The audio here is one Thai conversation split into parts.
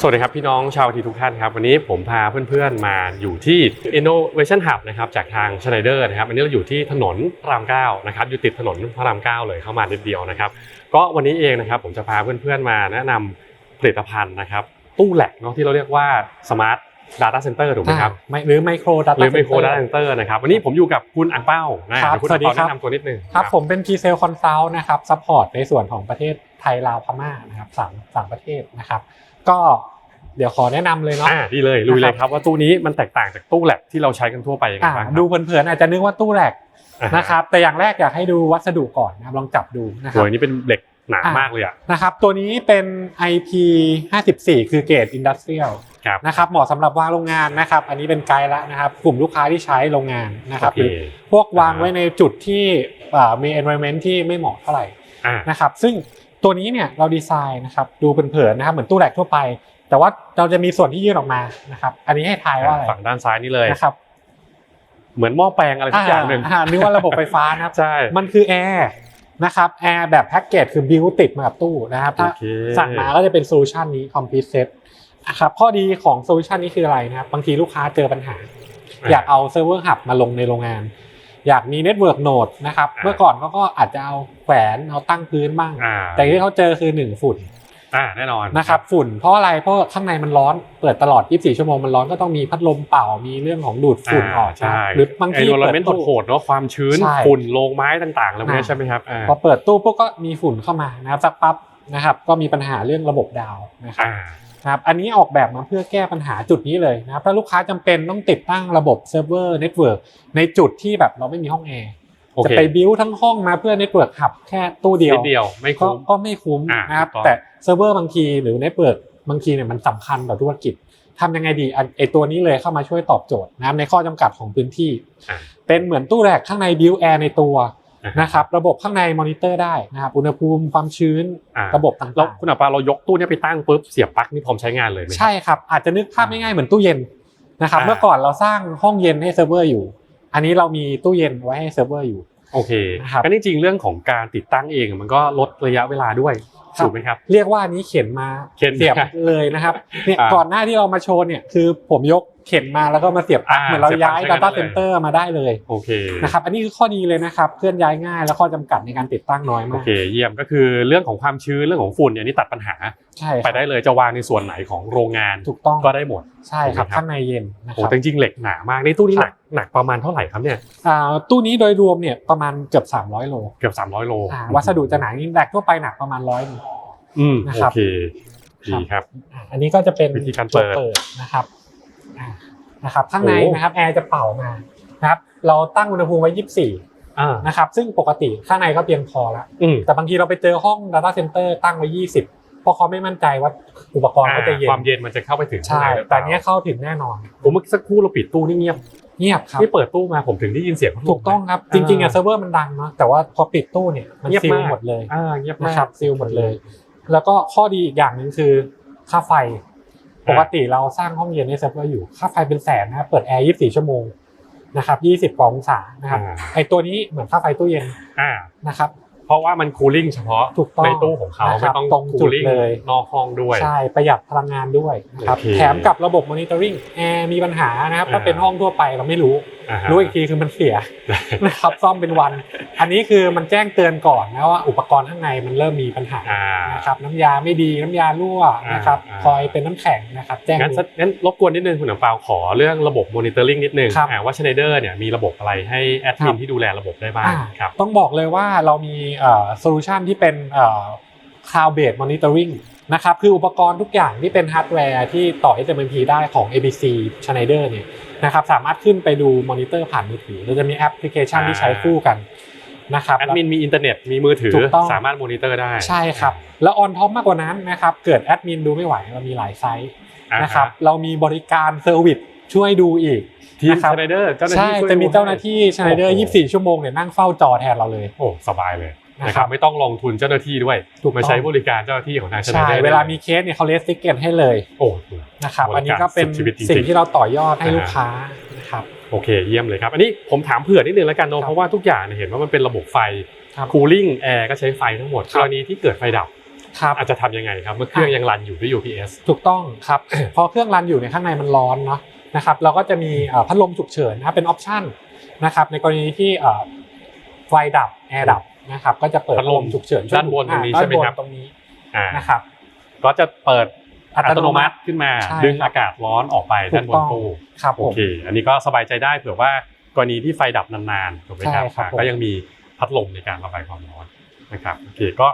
สวัสดีครับ พี่น้องชาวทีทุกท่านครับ วันนี้ผมพาเพื่อนๆมาอยู่ที่ Innovation Hub นะครับจากทาง Schneider นะครับอันนี้เราอยู่ที่ถนนพระราม9นะครับอยู่ติดถนนพระราม9เลยเข้ามานิดเดียวนะครับก็วันนี้เองนะครับผมจะพาเพื่อนๆมาแนะนำผลิตภัณฑ์นะครับตู้แหลกเนาะที่เราเรียกว่า Smart Data Center ถูกไหมครับอ่าไม่หรือไมโครดัต หรือ Micro Data Center นะครับวันนี้ผมอยู่กับคุณอังเป้านะครับเดี๋ยวคุณสวัอัสงดีเป้าครับแนะนำตัวนิดนึงครับผมเป็นพีเซลคอนซัลท์นะครับซัพพอร์ตในส่วนของประเทศไทยลาวพม่านะครับสามสามประเทศนะครับ ก็เดี๋ยวขอแนะนำเลยเนาะอ่าดีเลยลุยเลยครับว่าตู้นี้มันแตกต่างจากตู้แลบที่เราใช้กันทั่วไปยังไงอ่าบ้างครับดูเผินๆอาจจะนึกว่าตู้แหลกอ่าฮนะครับแต่อย่างแรกอยากให้ดูวัสดุก่อนนะครับลองจับดูนะคโอ้รับยนี่เป็นเหล็กหนาอ่ามมากเลยอะนะครับตัวนี้เป็น IP 54 คือเกรดอินดัสเทรียลครับนะครับเหมาะสำหรับวางโรงงานนะครับ อันนี้เป็นไกด์ละนะครับ กลุ่มลูกค้าที่ใช้โรงงานนะครับโอหเครือพวกวางไว้ในจุดที่อ่ามี environment ที่ไม่เหมาะเท่าไหร่อ่านะครับซึ่ง ตัวนี้เนี่ยเราดีไซน์นะครับดูเผินๆนะครับเหมือนตู้แหลกทั่วไป แต่ว่าเราจะมีส่วนที่ยื่นออกมานะครับอันนี้ให้ทายว่าอะไรฝั่งด้านซ้ายนี่เลยนะครับเหมือนหม้อแปลงอะไรสักอย่างหนึ่งอ่านึกว่าระบบไฟฟ้านะครับใช่มันคือแอร์นะครับแอร์แบบแพ็กเกจคือบิวติดมากับตู้นะครับโอถ้าเคสั่งมาก็จะเป็นโซลูชันนี้ complete set นะครับข้อดีของโซลูชันนี้คืออะไรนะครับบางทีลูกค้าเจอปัญหา อยากเอาเซิร์ฟเวอร์หับมาลงในโรงงาน อยากมีเน็ตเวิร์กโนดนะครับเมื่อก่อนเขาก็อาจจะเอาแขวนเอาตั้งพื้นบ้างอ่าแต่ที่เขาเจอคือหนึ่งฝุ่นอ่าแน่นอนนะครับฝุ่นเพราะอะไรเพราะข้างในมันร้อนเปิดตลอด 24 ชั่วโมงมันร้อนก็ต้องมีพัดลมเป่ามีเรื่องของดูดฝุ่นออกใช่หรือบางทีไอ้โดนเปิดเมนต์ตู้โหดๆเนาะความชื้นใช่ฝุ่นโลงไม้ต่างๆแล้วพวกนี้อ่าใช่ไหมครับอ่าพอเปิดตู้ปุ๊บก็มีฝุ่นเข้ามานะครับสักปั๊บนะครับก็มีปัญหาเรื่องระบบดาวน์นะครับอ่า นะครับอันนี้ออกแบบมาเพื่อแก้ปัญหาจุดนี้เลยนะครับถ้าลูกค้าจำเป็นต้องติดตั้งระบบเซิร์ฟเวอร์เน็ตเวิร์กในจุดที่แบบเราไม่มีห้องแอร์โอจะเคไปบิวทั้งห้องมาเพื่อเน็ตเวิร์กหับแค่ตู้เดียวนิดเดียวไม่ก็คุ้มก็ไม่คุ้มอ่านะครับถูกต้องแต่เซิร์ฟเวอร์บางทีหรือเน็ตเวิร์กบางทีเนี่ยมันสำคัญต่อธุรกิจทำยังไงดีอันไอตัวนี้เลยเข้ามาช่วยตอบโจทย์นะครับในข้อจำกัดของพื้นที่อ่าเป็นเหมือนตู้แรกข้างในบิวแอร์ในตัวอ่า นะครับระบบข้างในมอนิเตอร์ได้นะครับอุณหภูมิความชื้นอ่าระบบต่แล้วางคุณอัปปาเรายกตู้เนี้ยไปตั้งปุ๊บเสียบปลั๊กนี่พร้อมใช้งานเลยไหมๆใช่ครับอาจจะนึกภาพง่ายๆเหมือนตู้เย็นนะครับอ่าเมื่อก่อนเราสร้างห้องเย็นให้เซิร์ฟเวอร์อยู่ อันนี้เรามีตู้เย็นไว้ให้เซิร์ฟเวอร์อยู่โอเคนะครับก็จริงๆเรื่องของการติดตั้งเองมันก็ลดระยะเวลาด้วยครับถูกไหมครับเรียกว่าอันนี้เข็นมาเข็นเสียบเลยนะครับเนี่ยอ่าก่อนหน้าที่เรามาโชว์เนี่ยคือผมยก เข็นมาแล้วก็มาเสียบปลั๊กอ่าเหมือนเราเสียบปลั๊กย้ายใช้งาน Data ได้เลย Center มาได้เลยโอเค นะครับอันนี้คือข้อดีเลยนะครับเคลื่อนย้ายง่ายและข้อจำกัดในการติดตั้งน้อยโอมากเค เยี่ยมก็คือเรื่องของความชื้นเรื่องของฝุ่นเนี่ยนี่ตัดปัญหาใช่คไปรับได้เลยจะวางในส่วนไหนของโรงงานถูกต้องก็ได้หมด ใช่ครับถูกไหมครับ ข้างในเย็นนะคโอ้รับ แต่จริงๆเหล็กหนามากในตู้นี้คหรันับกหนักประมาณเท่าไหร่ครับเนี่ยอ่าตู้นี้โดยรวมเนี่ยประมาณเกือบ 300 โลเกือบ300โลอ่าวัสดุจะหนานี่แหลกทั่วไปหนักประมาณร้อย อืมนะโอครับ เคดีครับ อันนี้ก็จะเป็นวิธีการเปิดตัวนะครับอ่า นะครับข้างในโอ้นะครับแอร์จะเป่ามานะครับเราตั้งอุณหภูมิไว้ 24อ่านะครับซึ่งปกติข้างในก็เพียงพอแล้วอืมแต่บางทีเราไปเจอห้อง Data Center ตั้งไว้ 20 เพราะเขาไม่มั่นใจว่าอุปกรณ์เขาจะเย็นความเย็นมันจะเข้าไปถึงใช่ข้างในหรือเปแต่ล่าเนี้ยเข้าถึงแน่นอนผมเมื่อสักครู่เราปิดตู้นี่เงียบเงียบครับที่เปิดตู้มาผมถึงได้ยินเสียงพัดลมถูกต้องครับจริงๆอะเซิร์ฟเวอร์มันดังเนาะแต่ว่าพอปิดตู้เนี่ยมันเงียบซีลมากหมดเลยอ่าเงียบมานะกครับซีลหมดเลย แล้วก็ข้อดีอีกอย่างหนึ่งคือค่าไฟ ปกติเราสร้างห้องเย็นให้เซิร์ฟเวอร์อยู่ ค่าไฟเป็นแสนนะครับเปิดแอร์24ชั่วโมงนะครับ20กว่าองศานะครับอ่าไอตัวนี้เหมือนค่าไฟตู้เย็นอ่านะครับเพราะว่ามันคูลิ่งเฉพาะถูกต้องในตู้ของเขานะครับไม่ต้องตรงจุคูดลิ่งเลยนอกห้องด้วย ใช่ประหยัดพลังงานด้วยนะครับโอเคแถมกับระบบมอนิเตอร์ริงแอร์มีปัญหานะครับถ้าอ่าเป็นห้องทั่วไปเราไม่รู้อ่าฮะรู้อีกทีคือมันเสียนะครับซ่อมเป็นวัน อันนี้คือมันแจ้งเตือนก่อนนะว่าอุปกรณ์ข้างในมันเริ่มมีปัญหาอ่านะครับน้ำยาไม่ดีน้ำยารั่วอ่านนะครับอ่าคอยเป็นน้ำแข็งนะครับแจ้งงั้นสักงั้นรบกวนนิดนึงคุณหนังเปาขอเรื่องระบบมอนิเตอร์ลิงนิดนึงครับอ่าว่าชไนเดอร์เนี่ยมีระบบอะไรให้แอดมิครันบที่ดูแลระบบได้บ้างอ่าครับต้องบอกเลยว่าเรามีโซลูชันที่เป็นคลาวด์เบสมอนิเตอร์ริงนะครับคืออุปกรณ์ทุกอย่างที่เป็นฮาร์ดแวร์ที่ต่อ SMMP ได้ของ ABC Schneider เนี่ยนะครับสามารถขึ้นไปดูมอนิเตอร์ผ่านมือถือเราจะมีแอปพลิเคชันที่ใช้คู่กัน นะครับแอดมินมีอินเทอร์เน็ตมีมือถือถูกต้องสามารถมอนิเตอร์ได้ใช่ครับ แล้วออนท็อปมากกว่านั้นนะครับเกิดแอดมินดูไม่ไหวเรามีหลายไซต์อ่าฮนะครับเรามีบริการเซอร์วิสช่วยดูอีกทีมนะครับชไนเดอร์เจ้าหน้าใช่ที่ช่วยจะมีดูเจ้าหน้าที่ชไนเดอร์โอ้โห24 ชั่วโมงเนี่ยนั่งเฝ้าจอแทนเราเลยโอ้สบายเลยนะนะคครัรับบไม่ต้องลงทุนเจ้าหน้าที่ด้วยถูกต้องมาใช้บริการเจ้าหน้าที่ของทางชไนใช่เดอร์เวลามีเคสเนี่ยเขาเลสติเกตให้เลยโอ้โหนะครับบริการอันนี้ก็เป็นสุดชีวิตจริงๆสิ่งที่เราต่อยอดให้อ่าลูกค้านะครับ โอเคเยี่ยมเลยครับ อันนี้ผมถามเผื่อนิดนึงแล้วกันเนครัอะบเพราะว่าทุกอย่างเนี่ยเห็นว่ามันเป็นระบบไฟครับคูลิ่งแอร์ก็ใช้ไฟทั้งหมดคกรับรณีที่เกิดไฟดับครับอาจจะทำยังไงครับเมื่อเครื่องยังรันอยู่ด้วย UPS ถูกต้องครับพอเครื่องรันอยู่ในยข้างในมันร้อนเนาะนะครับเราก็จะมีเอ่อพัดลมฉุกเฉินนะครับเป็นออปชันนะครับในกรณีที่เอ่อไฟดับแอร์ดับนะครับก็จะเปิดพัดลมฉุกเฉินช่วยด้านบนตรงนี้อ่าใช่ไหมครับด้านบนตรงนี้อ่านะครับก็จะเปิด อัอัตตโนโนมัมัติติขึ้นมาใช่ดึงครับอากาศร้อนออกไปด้านบถูนกต้องตู้ครับผโอมเคอันนี้ก็สบายใจได้เผื่อว่ากรณีที่ไฟดับนานๆถูกไหมครับใช่ครับอ่าผมก็ยังมีพัดลมในการระบายความร้อนนะครับโอเคก็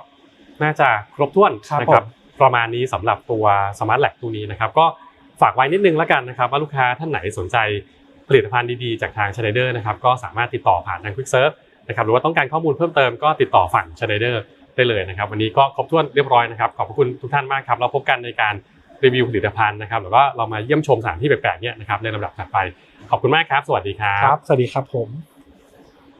น่าจะครบถ้วนครับนะครับผมประมาณนี้สำหรับตัวสมาร์ทแลกตัวนี้นะครับก็ฝากไว้นิดนึงแล้วกันนะครับ ว่าลูกค้าท่านไหนสนใจผลิตภัณฑ์ดีๆจากทางช n นเดอร์นะครับก็สามารถติดต่อผ่านทาง Quick Search นะครับหรือว่าต้องการข้อมูลเพิ่มเติมก็ติดต่อฝั่งช n นเดอร์ ได้เลยนะครับ วันนี้ก็ครบถ้วนเรียบร้อยนะครับ ขอบพระคุณทุกท่านมากครับเราพบกันในการรีวิวผลิตภัณฑ์นะครับหรือว่าเรามาเยี่ยมชมสถานที่แปลกๆเนี่ยนะครับในลำดับถัดไปขอบคุณมากครับ สวัสดีครับ ครับ สวัสดีครับผม